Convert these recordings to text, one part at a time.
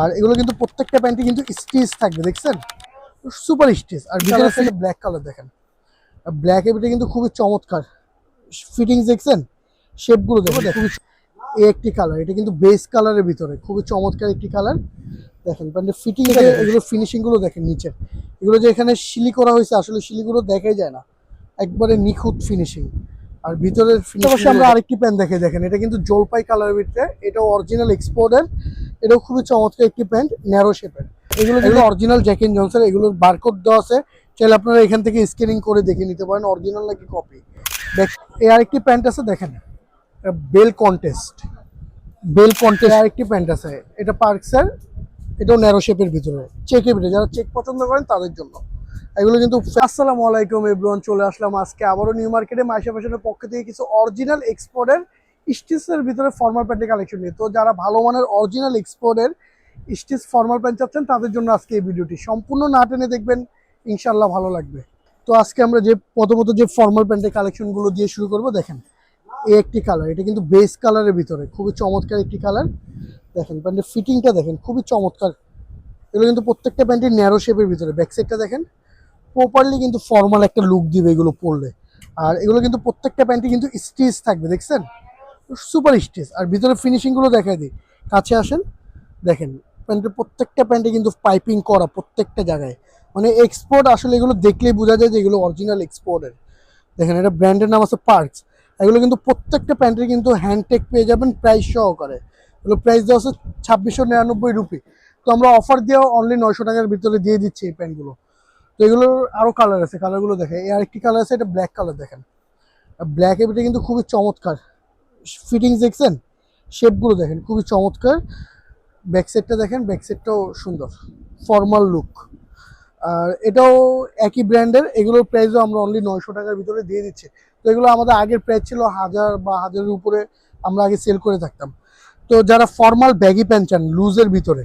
আর এগুলো কিন্তু প্রত্যেকটা প্যান্টে কিন্তু স্টিচ থাকবে দেখছেন? Super stitch. আর ভিতরে ব্ল্যাক কালার দেখেন। ব্ল্যাক এর ভিতরে কিন্তু খুবই চমৎকার। ফিটিংস দেখছেন? শেপগুলো দেখেন খুবই এই একটি কালার এটা কিন্তু বেস কালারের ভিতরে খুবই চমৎকার একটি কালার দেখেন প্যান্টের ফিটিং এগুলো ফিনিশিংগুলো দেখেন নিচে। এগুলো যে এখানে শিলি করা হয়েছে আসলে শিলিগুলো দেখাই যায় না। একবারে নিখুঁত ফিনিশিং আর ভিতরের পাশে আমরা আরেকটি প্যান্ট দেখে দেখেন এটা কিন্তু জলপাই কালারের ভিতরে এটা অরিজিনাল এক্সপোর্টের এটাও খুবই চমৎকার একটি প্যান্ট ন্যারো শেপের এগুলো কিন্তু অরিজিনাল জ্যাকেন জনসের এগুলোর বারকোড দেওয়া আছে। চাইলে আপনারা এখান থেকে স্ক্যানিং করে দেখে নিতে পারেন অরিজিনাল নাকি কপি এই আরেকটি প্যান্ট আছে দেখেন। বেল কন্টেস্ট বেল কন্টেস্ট আরেকটি প্যান্ট আছে। এটা পার্কসের এটাও ন্যারো শেপের ভিতরে। চেকের ভিতরে যারা চেক পছন্দ করেন তাদের জন্য। এগুলো কিন্তু আসসালামু আলাইকুম এভরিওয়ান চলে আসলাম আজকে আবারও নিউ মার্কেটে মাইশা ফ্যাশনের পক্ষ থেকে কিছু অরিজিনাল এক্সপোর্টের স্টিচের ভিতরে ফর্মাল প্যান্টের কালেকশন নিয়ে তো যারা ভালো মানের অরিজিনাল এক্সপোর্টের স্টিচ ফর্মাল প্যান্ট চাচ্ছেন, তাদের জন্য আজকে এই ভিডিওটি। সম্পূর্ণ না টেনে দেখবেন ইনশাল্লাহ ভালো লাগবে। তো আজকে আমরা যে, প্রথমত যে ফর্মাল প্যান্টের কালেকশনগুলো দিয়ে শুরু করব, দেখেন, এই একটি কালার এটা কিন্তু বেস কালারের ভিতরে, খুবই চমৎকার একটি কালার দেখেন প্যান্টের ফিটিংটা দেখেন, খুবই চমৎকার। এগুলো কিন্তু প্রত্যেকটা প্যান্টের ন্যারো শেপের ভিতরে ব্যাক সাইডটা দেখেন প্রপারলি কিন্তু ফর্মাল একটা লুক দিবে এগুলো পরলে। আর এগুলো কিন্তু প্রত্যেকটা প্যান্টে কিন্তু স্টিচ থাকবে, দেখছেন? Super stitch. আর ভিতরে ফিনিশিংগুলো দেখাই দিই। কাছে আসেন, দেখেন প্যান্টের প্রত্যেকটা প্যান্টে কিন্তু পাইপিং করা প্রত্যেকটা জায়গায়। মানে এক্সপোর্ট আসলে এগুলো দেখলেই বোঝা যায় যে এগুলো অরিজিনাল এক্সপোর্টের দেখেন, এটা ব্র্যান্ডের নাম আছে পার্কস এগুলো কিন্তু প্রত্যেকটা প্যান্টের কিন্তু হ্যান্ডটেক পেয়ে যাবেন প্রাইস সহকারে। এগুলো প্রাইস দেওয়া হচ্ছে ছাব্বিশশো নিরানব্বই রুপি। তো আমরা অফার দিয়েও অনলি নয়শো টাকার ভিতরে দিয়ে দিচ্ছি এই প্যান্টগুলো। তো এগুলোর আরও কালার আছে কালারগুলো দেখেন। এই আরেকটি কালার আছে, এটা ব্ল্যাক কালার দেখেন। ব্ল্যাক এর কিন্তু খুবই চমৎকার। ফিটিংস দেখছেন? শেপগুলো দেখেন, খুবই চমৎকার। ব্যাক সাইডটা দেখেন, ব্যাক সাইডটাও সুন্দর, ফর্মাল লুক। আর এটাও একই ব্র্যান্ডের, এগুলোর প্রাইসও আমরা অনলি নয়শো টাকার ভিতরে দিয়ে দিচ্ছি। তো এগুলো আমাদের আগের প্রাইস ছিল হাজার বা হাজারের উপরে আমরা আগে সেল করে থাকতাম। তো যারা ফর্মাল ব্যাগি প্যান্ট চান লুজের ভিতরে,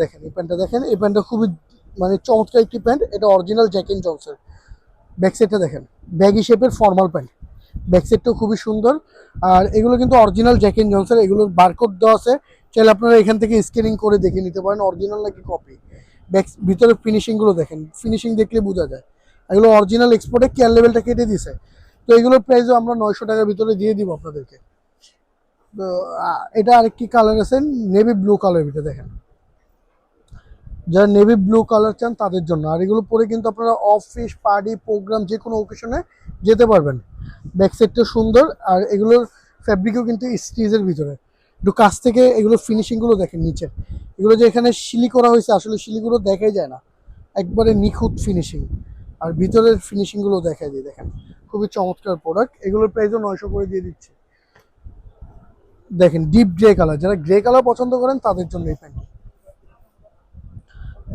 দেখেন, এই প্যান্টটা দেখেন, এই প্যান্টটা খুবই মানে চমৎকার একটি প্যান্ট এটা অরিজিনাল জ্যাকেন ব্যাক সাইডটা দেখেন ব্যাগি শেপের ফর্মাল প্যান্ট ব্যাক সাইডটাও খুবই সুন্দর। আর এগুলো কিন্তু অরিজিনাল জ্যাকেন জনসের এগুলোর বারকোড দেওয়া আছে। চাইলে আপনারা এখান থেকে স্ক্যানিং করে দেখে নিতে পারেন অরিজিনাল নাকি কপি ব্যাক ভিতরে ফিনিশিংগুলো দেখেন ফিনিশিং দেখলে বোঝা যায়। এগুলো অরিজিনাল এক্সপোর্টে কেয়ার লেভেলটা কেটে দিছে। তো এগুলোর প্রাইসও আমরা নয়শো টাকার ভিতরে দিয়ে দিব আপনাদেরকে। তো এটা আরেকটি কালার আছে নেভি ব্লু কালারের ভিতরে দেখেন। যারা নেভি ব্লু কালার চান তাদের জন্য। আর এগুলো পরে কিন্তু আপনারা অফিস পার্টি প্রোগ্রাম যে কোনো ওকেশনে যেতে পারবেন। ব্যাক সাইডটা সুন্দর আর এগুলোর ফ্যাব্রিকও কিন্তু স্টিজের ভিতরে। একটু কাছ থেকে এগুলো ফিনিশিংগুলো দেখেন নিচে। এগুলো যে এখানে শিলি করা হয়েছে, আসলে শিলিগুলো দেখাই যায় না। একবারে নিখুঁত ফিনিশিং আর ভিতরের ফিনিশিংগুলো দেখাই যায় দেখেন। খুবই চমৎকার প্রোডাক্ট এগুলোর প্রাইসও নয়শো করে দিয়ে দিচ্ছে। দেখেন ডিপ গ্রে কালার যারা গ্রে কালার পছন্দ করেন তাদের জন্য এই প্যান্ট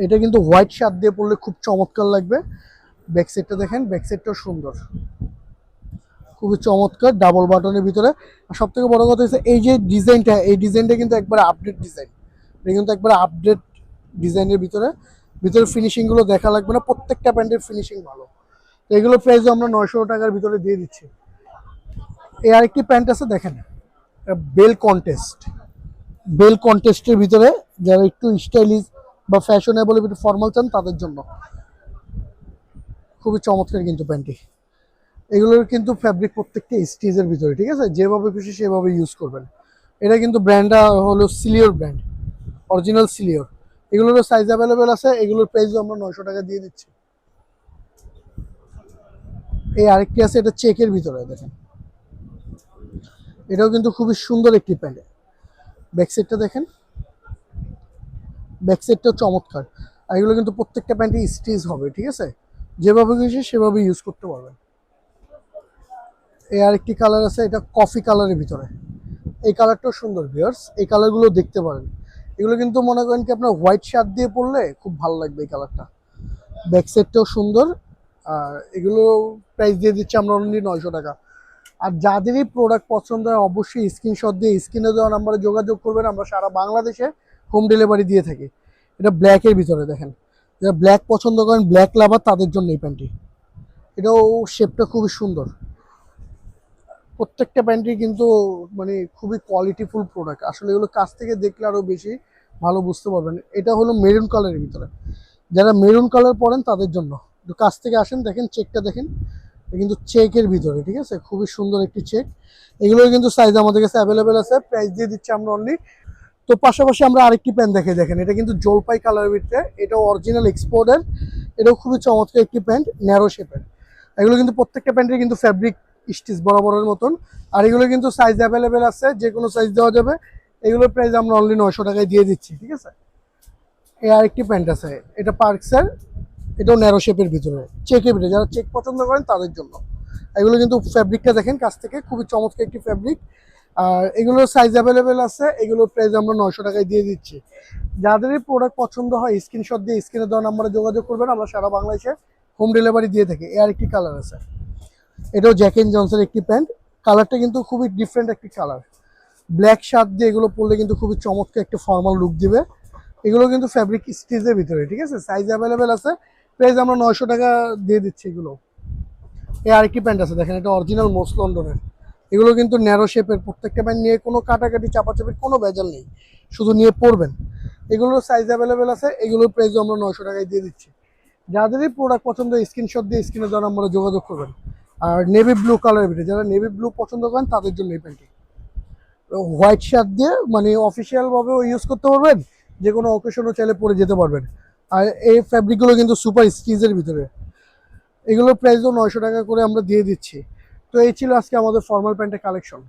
এটা কিন্তু হোয়াইট শার্ট দিয়ে পরলে খুব চমৎকার লাগবে। ব্যাক সাইডটা দেখেন ব্যাক সাইডটাও সুন্দর। খুবই চমৎকার ডাবল বাটনের ভিতরে। আর সব থেকে বড় কথা হচ্ছে, এই যে ডিজাইনটা, এই ডিজাইনটা কিন্তু একবারে আপডেট ডিজাইন এটা কিন্তু একবারে আপডেট ডিজাইনের ভিতরে। ভিতরে ফিনিশিংগুলো দেখা লাগবে না, প্রত্যেকটা প্যান্টের ফিনিশিং ভালো। তো এগুলো প্রাইসও আমরা নয়শো টাকার ভিতরে দিয়ে দিচ্ছি। এই আরেকটি প্যান্ট আছে, দেখেন। বেল কন্টেস্ট বেল কন্টেস্টের ভিতরে যারা একটু স্টাইলিশ বা ফ্যাশনেবল একটু ফর্মাল চান তাদের জন্য। খুবই চমৎকার কিন্তু প্যান্টটি। এগুলোর কিন্তু ফ্যাব্রিক প্রত্যেকটা স্টিজের ভিতরে, ঠিক আছে? যেভাবে খুশি সেভাবে ইউজ করবেন। এটা কিন্তু ব্র্যান্ডটা হলো সিলিওর ব্র্যান্ড অরিজিনাল সিলিওর এগুলোরও সাইজ অ্যাভেলেবেল আছে, এগুলোর প্রাইসও আমরা নয়শো টাকা দিয়ে দিচ্ছি। এই আরেকটি আছে, এটা চেকের ভিতরে, দেখেন। এটাও কিন্তু খুবই সুন্দর একটি প্যান্ট। ব্যাক সাইডটা দেখেন। ব্যাক সাইডটাও চমৎকার। আর এগুলো কিন্তু প্রত্যেকটা প্যান্টে স্টিচ হবে, ঠিক আছে? যেভাবে খুশি সেভাবে ইউজ করতে পারবেন। এই আরেকটি কালার আছে, এটা কফি কালারের ভিতরে। এই কালারটাও সুন্দর ভিউয়ার্স এই কালারগুলো দেখতে পারেন। এগুলো কিন্তু মনে করেন কি আপনার হোয়াইট শার্ট দিয়ে পরলে খুব ভালো লাগবে এই কালারটা ব্যাক সাইডটাও সুন্দর। আর এগুলো প্রাইস দিয়ে দিচ্ছি আমরা অনলি নয়শো টাকা। আর যাদেরই প্রোডাক্ট পছন্দ হয়, অবশ্যই স্ক্রিনশট দিয়ে স্ক্রিনে দেওয়া নাম্বারে যোগাযোগ করবেন। আমরা সারা বাংলাদেশে হোম ডেলিভারি দিয়ে থাকি। এটা ব্ল্যাকের ভিতরে দেখেন। যারা ব্ল্যাক পছন্দ করেন ব্ল্যাক লাভার তাদের জন্য এই প্যান্টটি। এটাও শেপটা খুবই সুন্দর। প্রত্যেকটা প্যান্টই কিন্তু মানে খুবই কোয়ালিটিফুল প্রোডাক্ট আসলে এগুলো কাছ থেকে দেখলে আরও বেশি ভালো বুঝতে পারবেন। এটা হলো মেরুন কালারের ভিতরে। যারা মেরুন কালার পরেন তাদের জন্য। একটু কাছ থেকে আসেন, দেখেন চেকটা দেখেন। কিন্তু চেকের ভিতরে, ঠিক আছে? খুবই সুন্দর একটি চেক এগুলোর কিন্তু সাইজ আমাদের কাছে অ্যাভেলেবেল আছে। প্রাইস দিয়ে দিচ্ছি আমরা অনলি তো পাশাপাশি আমরা আরেকটি প্যান্ট দেখে দেখেন, এটা কিন্তু জলপাই কালার ভিতরে এটা অরিজিনাল এক্সপোর্টের এটাও খুবই চমৎকার একটি প্যান্ট ন্যারো শেপের এগুলো কিন্তু প্রত্যেকটা প্যান্টের কিন্তু ফ্যাব্রিক স্টিচ বরাবরের মতন। আর এগুলো কিন্তু সাইজ অ্যাভেলেবেল আছে, যে কোনো সাইজ দেওয়া যাবে। এগুলোর প্রাইস আমরা অনলি নয়শো টাকায় দিয়ে দিচ্ছি, ঠিক আছে? এই আরেকটি প্যান্ট আছে, এটা পার্কসের এটাও ন্যারো শেপের ভিতরে। চেকের ভিতরে, যারা চেক পছন্দ করেন তাদের জন্য। এগুলো কিন্তু ফ্যাব্রিকটা দেখেন, কাছ থেকে খুবই চমৎকার একটি ফ্যাব্রিক আর এগুলোর সাইজ অ্যাভেলেবেল আছে, এগুলোর প্রাইস আমরা নয়শো টাকায় দিয়ে দিচ্ছি। যাদেরই প্রোডাক্ট পছন্দ হয় স্ক্রিনশট দিয়ে স্ক্রিনে দেওয়া নাম্বারে যোগাযোগ করবেন, আমরা সারা বাংলাদেশে হোম ডেলিভারি দিয়ে থাকি। এর একটি কালার আছে। এটাও জ্যাক এন্ড জনসের একটি প্যান্ট কালারটা কিন্তু খুবই ডিফারেন্ট একটি কালার ব্ল্যাক শার্ট দিয়ে এগুলো পরলে কিন্তু খুবই চমৎকার একটা ফর্মাল লুক দিবে। এগুলো কিন্তু ফ্যাব্রিক স্টিচের ভিতরে, ঠিক আছে? সাইজ অ্যাভেলেবেল আছে। প্রাইস আমরা নয়শো টাকা দিয়ে দিচ্ছি এগুলো। এই আরেকটি প্যান্ট আছে, দেখেন, এটা অরিজিনাল মোস লন্ডনের এগুলো কিন্তু ন্যারো শেপের প্রত্যেকটা প্যান্ট নিয়ে কোনো কাটাকাটি, চাপাচাপির কোনো ভেজাল নেই। শুধু নিয়ে পরবেন। এগুলোর সাইজ অ্যাভেলেবেল আছে, এগুলোর প্রাইসও আমরা নয়শো টাকায় দিয়ে দিচ্ছি। যাদেরই প্রোডাক্ট পছন্দ স্ক্রিনশট দিয়ে স্ক্রিনে দেওয়া আমরা যোগাযোগ করবেন। আর নেভি ব্লু কালারের ভিতরে, যারা নেভি ব্লু পছন্দ করেন, তাদের জন্য এই প্যান্টটি হোয়াইট শার্ট দিয়ে মানে অফিসিয়াল ভাবেও ইউজ করতে পারবেন যে কোনো অকেশনও চাইলে পরে যেতে পারবেন। আর এই ফ্যাব্রিকগুলো কিন্তু সুপার স্টিচের ভিতরে। এগুলোর প্রাইসও নয়শো টাকা করে আমরা দিয়ে দিচ্ছি। তো এই ছিল আজকে আমাদের ফর্মাল প্যান্টের কালেকশন